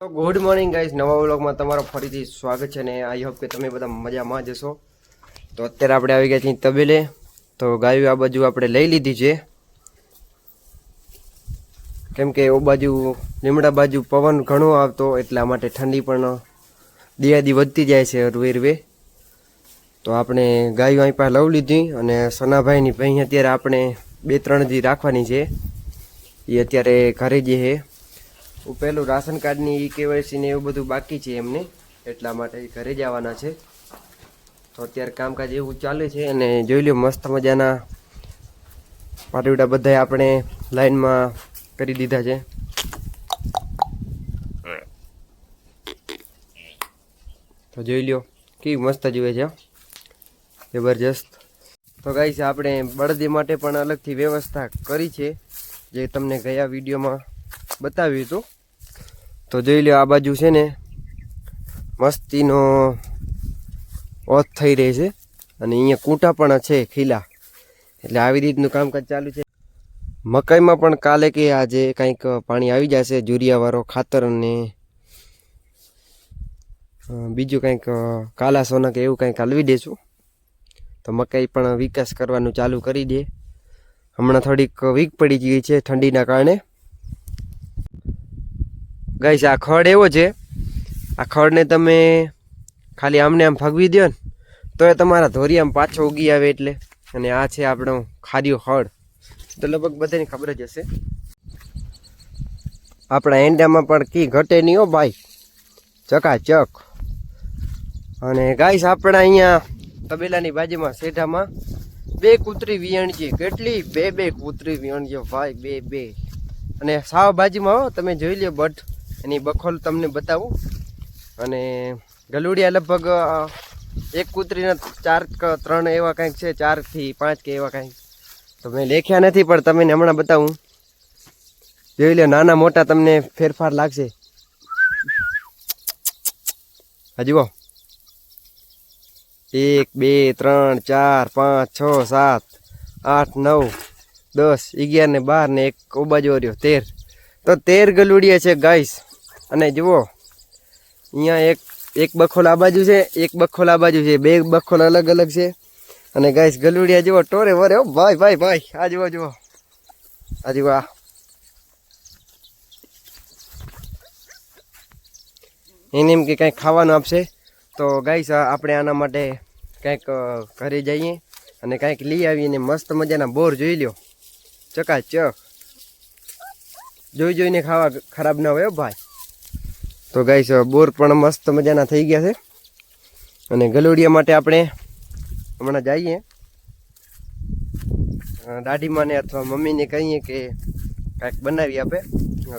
તો good morning guys નવા વ્લોગમાં તમારો ફરીથી સ્વાગત છે ને આઈ હોપ કે તમે બધા મજામાં જ હશો. તો અત્યારે આપણે આવી ગયા છીએ તબેલે. તો ગાયું આ બાજુ આપણે લઈ લીધી છે. કેમ કે ઓ બાજુ, લીમડા બાજુ પવન ઘણો આવતો, એટલા માટે ઠંડી પણ દિયાદી વધતી જાય છે રૂએ રૂએ તો આપણે ગાયું અહીં પાસે લવ લીધી અને સનાભાઈની ભાઈ અત્યારે આપણે બે ત્રણ દી રાખવાની છે. એ અત્યારે ઘરે જે છે. પેલું રાશન કાર્ડની ઈ કેવાયસી ને એવું બધું બાકી છે એમને. એટલા માટે ઘરે જવાના છે. તો અત્યારે કામકાજ એવું ચાલે છે અને જોઈ લ્યો મસ્ત મજાના પાટીવડા બધા આપણે લાઈનમાં કરી દીધા છે. તો જોઈ લ્યો કેવી મસ્ત જુએ છે. જબરજસ્ત. તો ગાઈસ, આપણે બળદી માટે પણ અલગથી વ્યવસ્થા કરી છે. જે તમને ગયા વિડીયોમાં બતાવ્યું હતું. તો જોઈ લો આ બાજુ છે ને, મસ્તીનો ઓથ થઈ રહી છે. અને અહીંયા કૂંટા પણ છે ખીલા. એટલે આવી રીતનું કામકાજ ચાલુ છે. મકાઈમાં પણ કાલે કે આજે કંઈક પાણી આવી જશે, જુરિયાવાળો ખાતર અને બીજું કંઈક કાલા સોના કે એવું કંઈક હલવી દેશું. તો મકાઈ પણ વિકાસ કરવાનું ચાલુ કરી દે. હમણાં થોડીક વીક પડી ગઈ છે ઠંડીના કારણે. ગાઈસ, આ ખડ એવો છે. આ ખડને તમે ખાલી આમને આમ ફગવી દો ને તો એ તમારા ધોરિયામાં પાછો ઉગી આવે એટલે. અને આ છે આપણો ખાર્યો ખડ. તો લગભગ બધાની ખબર જ હશે. આપણા એંડામાં પણ કી ઘટે નહીં હો ભાઈ. ચકાચક. અને ગાઈશ આપણા અહીંયા તબેલાની બાજુમાં, શેઢામાં બે કૂતરી વિયણ છે. કેટલી? બે બે કૂતરી વિયણ છે ભાઈ, બે બે. અને સાવ બાજુમાં હો, તમે જોઈ લો બટ એની બખોલ તમને બતાવું. અને ગલુડિયા લગભગ એક કૂતરીના ચાર ત્રણ એવા કંઈક છે ચારથી પાંચ કે એવા કંઈક. તો મેં લેખ્યા નથી, પણ તમને હમણાં બતાવું. જોઈ લો નાના મોટા તમને ફેરફાર લાગશે. હજી એક, બે, ત્રણ, ચાર, પાંચ, છ, સાત, આઠ, નવ, દસ, અગિયાર ને બાર ને એક, ઓબાજો રહ્યો તેર. તો તેર ગલુડિયા છે, ગાઈસ. અને જુઓ, અહીંયા એક એક બખોલ આ બાજુ છે, એક બખોલ આ બાજુ છે, બે બખોલ અલગ અલગ છે. અને ગાઈસ, ગલુડિયા જુઓ, ટોરે વરે ઓ ભાઈ ભાઈ ભાઈ, આ જુઓ જુઓ. આ જુઓ, આ. એને એમ કે કંઈક ખાવાનું આપશે. તો ગાઈસ આપણે આના માટે કંઈક ઘરે જઈએ અને કંઈક લઈ આવીને મસ્ત મજાના બોર જોઈ લ્યો. ચકાચક. જોઈ જોઈને ખાવા ખરાબ ના હોય ભાઈ. તો ગાઈશ બોર પણ મસ્ત મજાના થઈ ગયા છે. અને ગલોડિયા માટે આપણે હમણાં જઈએ. દાઢીમાને અથવા મમ્મીને કહીએ કે કાંઈક બનાવી આપે.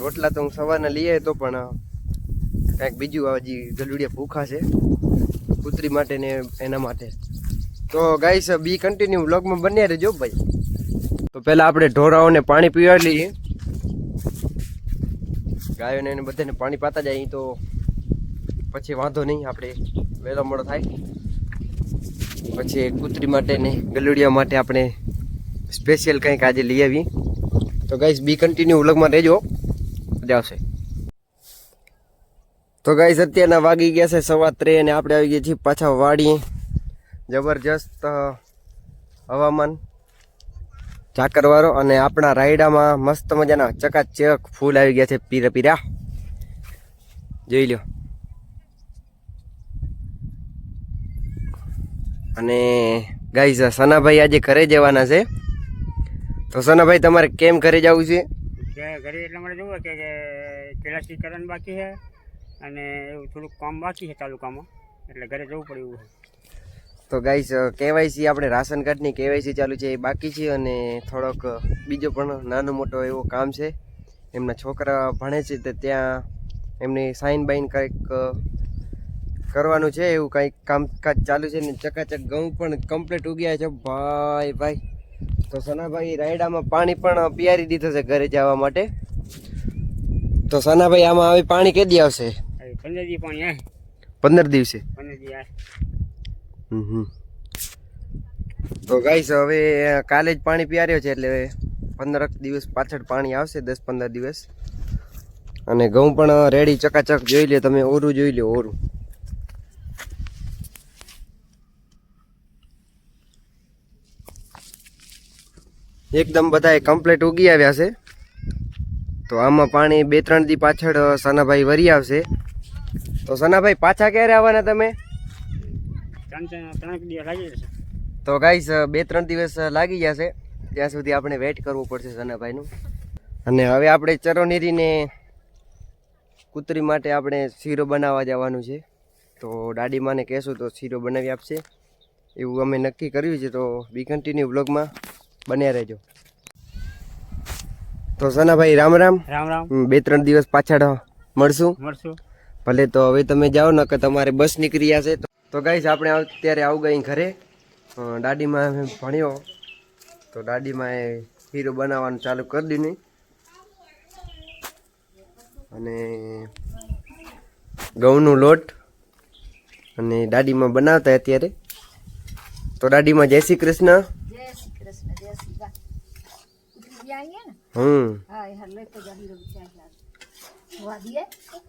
રોટલા તો હું સવારના લઈ આવ્યો તો પણ કાંઈક બીજું હજી ગલુડિયા ભૂખા છે. કૂતરી માટે ને એના માટે. તો ગાઈશ બી કન્ટિન્યુ વ્લોગમાં બન્યા રહેજો ભાઈ. તો પહેલાં આપણે ઢોરાઓને પાણી પીવાડી લઈએ. ગાયોને એને બધાને પાણી પાતા જાય તો પછી વાંધો નહીં, આપણે વહેલો મોડો થાય. પછી કૂતરી માટે ને ગલુડિયા માટે આપણે સ્પેશિયલ કંઈક આજે લઈ આવી તો ગાઈઝ બી કન્ટિન્યુ ઉલગમાં રહેજો. મજા આવશે. તો ગાઈઝ અત્યારના વાગી ગયા છે સવા ત્રે અને આપણે આવી ગયા છીએ પાછા વાડીએ. જબરજસ્ત હવામાન. ઝાકરવાળો અને આપણા રાયડામાં મસ્ત મજાના ચકાચક ફૂલ આવી ગયા છે પીરા પીરા. જોઈ લો અને ગાઈઝ સનાભાઈ આજે ઘરે જવાના છે. તો સનાભાઈ, તમારે કેમ ઘરે જવું છે? ઘરે એટલા માટે જોવું કે કે કેળાસીકરણ બાકી છે અને એવું થોડુંક કામ બાકી છે તાલુકામાં. એટલે ઘરે જવું પડે એવું છે. તો ગાઈસ કેવાયસી આપણે રાશન કાર્ડની કેવાયસી ચાલુ છે એ બાકી છે અને થોડોક બીજો પણ નાનો મોટો એવો કામ છે. એમના છોકરા ભણે છે તો ત્યાં એમની સાઈન બાઇન કંઈક કરવાનું છે એવું કંઈક કામકાજ ચાલુ છે ને ચકાચક ઘઉં પણ કમ્પ્લીટ ઉગ્યા છે. ભાઈ ભાઈ. તો સનાભાઈ રાયડામાં પાણી પણ પિયારી દીધું છે ઘરે જવા માટે. તો સનાભાઈ આમાં આવી પાણી કેદી આવશે? પંદર દિવસે? પંદર દી આવે હમ તો ગાઈસ, હવે કાલે જ પાણી પિયાર્યો છે એટલે પંદરક દિવસ પાછળ પાણી આવશે, દસ પંદર દિવસ. અને ઘઉં પણ રેડી ચકાચક જોઈ લે, તમે ઓરું જોઈ લો, ઓરું. એકદમ બધાએ કમ્પ્લીટ ઉગી આવ્યા છે. તો આમાં પાણી બે ત્રણ દી પાછળ સનાભાઈ વરી આવશે. તો સનાભાઈ, પાછા ક્યારે આવવાના તમે? ત્રણ ત્રણ ત્રણ દિવસ લાગી જશે. તો ગાઈસ બે ત્રણ દિવસ લાગી જશે. ત્યાં સુધી આપણે વેઇટ કરવું પડશે સનાભાઈનું. અને હવે આપણે ચરોનેરીને કૂતરી માટે આપણે શીરો બનાવવા જવાનું છે. તો દાદીમાને કહેશું તો શીરો બનાવી આપશે. એવું અમે નક્કી કર્યું છે તો બી કન્ટિન્યુ બ્લોગમાં બન્યા રહેજો. તો સનાભાઈ રામ રામ. રામ રામ. બે ત્રણ દિવસ પાછળ મળશું. મળશું. ભલે તો હવે તમે જાઓ ને કે તમારે બસ નીકળી જશે તો- ગાઈશ ગાઈસ આપણે અત્યારે આવું ગઈ ઘરે. દાદીમાં અમે ભણ્યો. તો દાદીમાં એ હીરો બનાવવાનું ચાલુ કરી દીધું. અને ઘઉંનું લોટ અને દાદીમાં બનાવતા અત્યારે. તો દાદીમાં જય શ્રી કૃષ્ણ. હમ.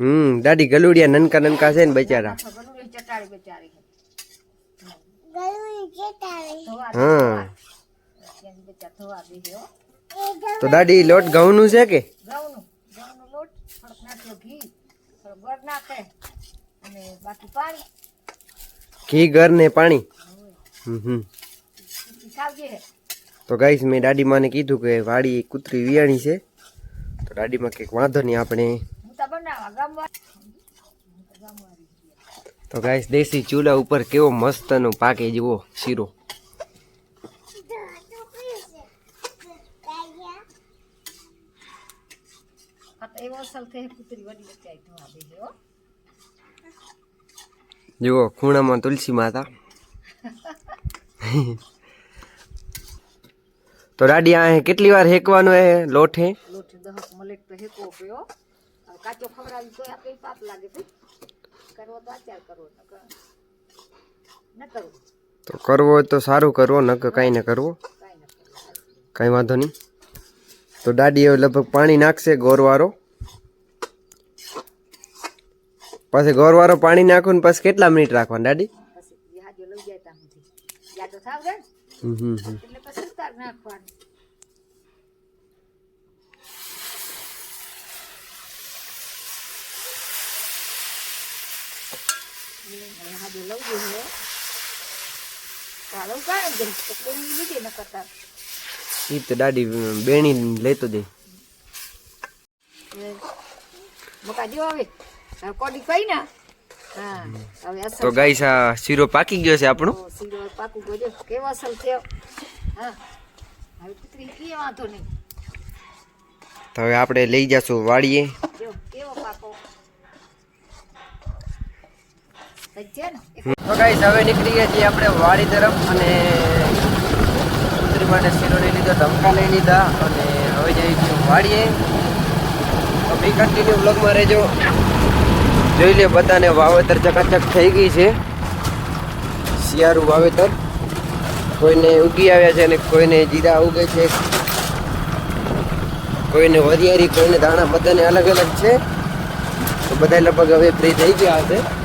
હમ દાદી ગલુડિયા નનકા નનકા છે ને બચારા. ચટાડી બચારી તો દાદી લોટ ઘઉંનું છે કે? ઘી. થોડો ગોળ નાખે. અને બાકી પાણી. ઘી ઘર ને પાણી. હમ હમ. તો ગાઈસ મેં દાદી માને કીધું કે વાડી કૂતરી વિયાણી છે. તો દાદીમાં કંઈક વાંધો નહીં આપણે હું તો બનાવવા ગામવા હું તો ગામવાળી તો ગાઈસ દેશી ચૂલા ઉપર કેવો મસ્તનો પાકે જુઓ શીરો. હા હો. જુઓ ખૂણામાં તુલસી માતા. તો દાદી આ કેટલી વાર હેકવાનો એ લોટ હે લોટ દહક મલેટ તો હેકો પયો કાચો ખવડાવી તો આપે પાપ લાગે ભાઈ. કરવો તો કરવો ન કરવો. તો કરવો હોય તો સારું કરવો ન કાંઈ ન કરવો. કાંઈ વાંધો નહીં. તો દાદી હવે લગભગ પાણી નાખશે ગોરવારો. પછી ગોરવારો પાણી નાખું ને પછી કેટલા મિનિટ રાખવાનું દાદી? ને? હમ હમ હમ. યાદો લઉં તો દાદી બેણી લેતો દે તો ગાઈસ, આ શીરો પાકી ગયો છે આપણો. શીરો પાકું ગયો કેવો અસલ થયો હા હવે પુત્રી કે વાંધો નહીં તો હવે આપણે લઈ જશું વાડીએ કેવો પાકો થઈ છે ને એક તો ગાઈસ હવે નીકળી ગયા છીએ આપણે વાડી તરફ અને કૂતરી માટે શીરો લઈ લીધો ધમકા લઈ લીધા અને હવે જઈ છું વાડીએ. બી કન્ટિન્યુ બ્લોગમાં રહેજો. જોઈ લે બધાને વાવેતર ચકાચક થઈ ગઈ છે. શિયાળું વાવેતર. કોઈને ઉગી આવ્યા છે અને કોઈને જીરા ઉગે છે. કોઈને વરિયારી કોઈને દાણા બધાને અલગ અલગ છે. તો બધા લગભગ હવે ફ્રી થઈ ગયા હશે.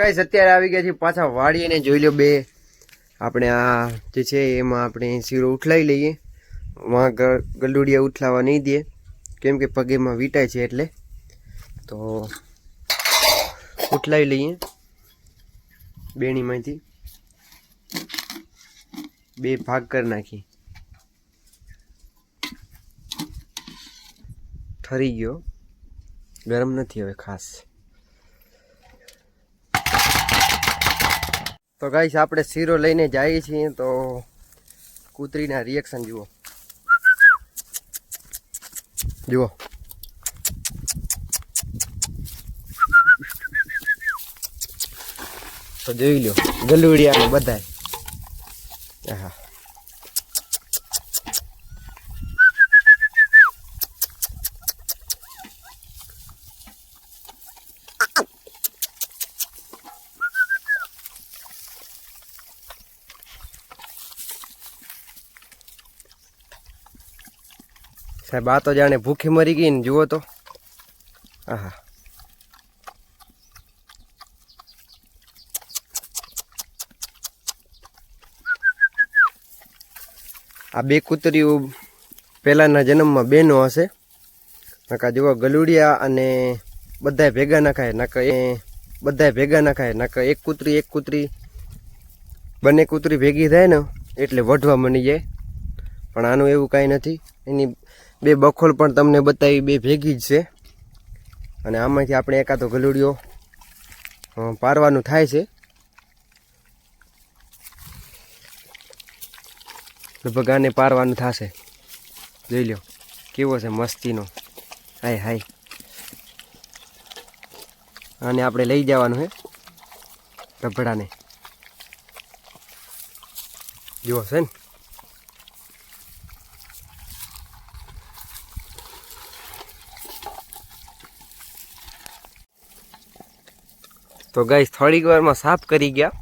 ગાઈસ, અત્યારે આવી ગયા છે પાછા વાળીને જોઈ લો બે. આપણે આ જે છે એમાં આપણે શીરો ઉઠલાવી લઈએ. વાં ગલુડિયા ઉઠલાવા નહીં દે. કેમ કે પગેમાં વીંટાય છે એટલે. તો ઉઠલાવી લઈએ બેણીમાંથી. બે ભાગ કરી નાખી ઠરી ગયો. ગરમ નથી હવે ખાસ. તો ગાઈસ, આપણે શીરો લઈને જઈએ છીએ તો કૂતરીના રિએક્શન જુઓ. જુઓ. તો જોઈ લો ગલુડિયા બધાય. સાહેબ, આ તો જાણે ભૂખી મરી ગઈ ને, જુઓ તો. આહા. આ બે કૂતરીઓ પહેલાંના જન્મમાં બેનો હશે. નકા જુઓ, ગલુડિયા અને બધાય ભેગા નાખાય નકા એ બધા ભેગા નાખાય નકા એક કૂતરી એક કૂતરી. બંને કૂતરી ભેગી થાય ને, એટલે વઢવા મની જાય. પણ આનું એવું કાંઈ નથી. એની બે બખોલ પણ તમને બતાવી, બે ભેગી જ છે. અને આમાંથી આપણે એકાદો ગલુડિયો પારવાનું થાય છે. લગભગ આને પારવાનું થશે. જોઈ લો કેવો છે મસ્તીનો. હાય હાય. આને આપણે લઈ જવાનું હે રભડાને જુઓ, છે ને? તો ગાઈસ થોડીક વારમાં સાફ કરી ગયા.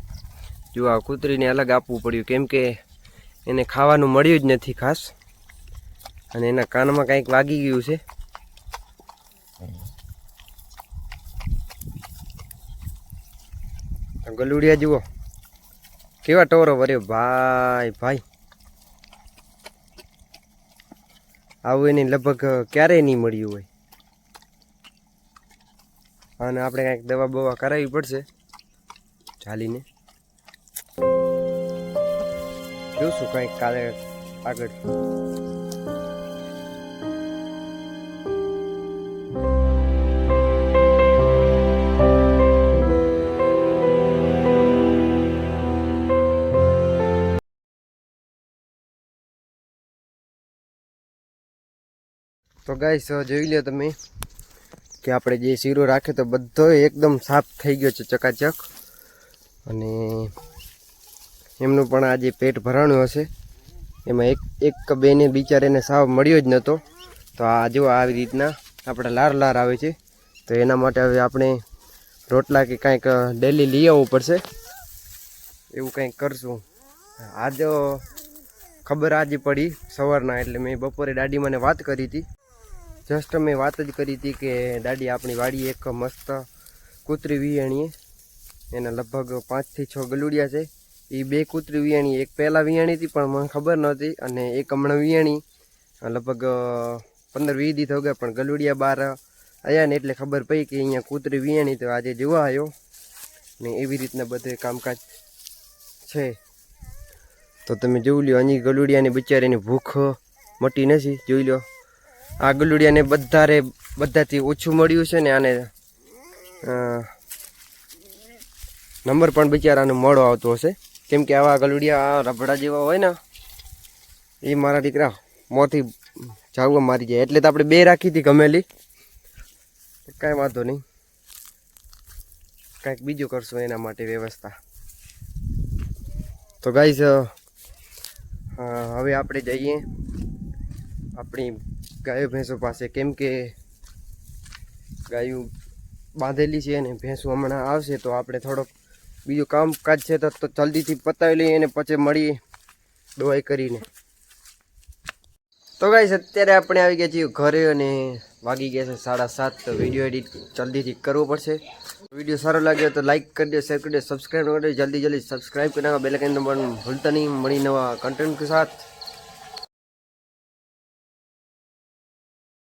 જો આ કૂતરીને અલગ આપવું પડ્યું, કેમ કે એને ખાવાનું મળ્યું જ નથી ખાસ. અને એના કાનમાં કંઈક વાગી ગયું છે. ગલુડિયા જુઓ. કેવા ટોરો ભર્યો. ભાઈ ભાઈ. આવું એને લગભગ ક્યારેય નહીં મળ્યું હોય. અને આપણે કાંઈક દવા બવા કરાવવી પડશે. ચાલીને. જોશું કાંઈક કાલે આગળ. તો ગાઈસ જોઈ લો તમે. કે આપણે જે શીરો રાખ્યો તો બધો એકદમ સાફ થઈ ગયો છે ચકાચક. અને એમનું પણ આજે પેટ ભરાણું હશે, એમાં એક એક બેને બિચારેને સાવ મળ્યો જ નહોતો. તો આ જો આવી રીતના આપણે લાર લાર આવે છે. તો એના માટે હવે આપણે રોટલા કે કાંઈક ડેલી લઈ આવવું પડશે. એવું કંઈક કરશું. આજ ખબર આજે પડી સવારના, એટલે મેં બપોરે દાદી મને વાત કરી હતી. જસ્ટ મેં વાત જ કરી હતી કે દાદી, આપણી વાડી એક મસ્ત કૂતરી વિયાણીએ. એના લગભગ પાંચથી છ ગલુડિયા છે. એ બે કૂતરી વિયાણી, એક પહેલાં વિયાણી હતી, પણ મને ખબર નહોતી. અને એક હમણાં વિયાણી, લગભગ પંદર વીસ દી થયો પણ ગલુડિયા બાર આવ્યા ને એટલે ખબર પડી કે અહીંયા કૂતરી વિયાણી તો આજે જોવા આવ્યો ને એવી રીતના બધે કામકાજ છે. તો તમે જોઈ લો અહીં ગલુડિયાની બિચારીની ભૂખ મટી નથી. જોઈ લો આ ગલુડિયાને બધારે બધાથી ઓછું મળ્યું છે ને આને નંબર પણ બિચારાને મળો આવતો હશે. કેમ કે આવા ગલુડિયા રબડા જેવા હોય ને, એ મારા દીકરા મોંથી જાવવા મારી જાય. એટલે તો આપણે બે રાખી હતી ગમેલી કાંઈ વાંધો નહીં. કાંઈક બીજું કરશું એના માટે વ્યવસ્થા. તો ગાઈઝ હવે આપણે જઈએ. આપણી ગાયો, ભેંસો પાસે કેમ કે ગાયું બાંધેલી છે અને ભેંસો હમણાં આવશે તો આપણે થોડોક બીજું કામકાજ છે તો જલ્દીથી પતાવી લઈએ અને પછી મળીએ દવાઈ કરીને. તો ગાઈશ અત્યારે આપણે આવી ગયા છીએ ઘરે અને વાગી ગયા છે સાડા સાત. તો વીડિયો એડિટ જલ્દીથી કરવો પડશે. વીડિયો સારો લાગ્યો તો લાઈક કરી દો શેર કરી દો સબસ્ક્રાઈબ કરી દો. જલ્દી જલ્દી સબસ્ક્રાઈબ કરી નાખો. બેલેકન નંબર ભૂલતા નહીં. મળી નવા કન્ટેન્ટ કે સાથ.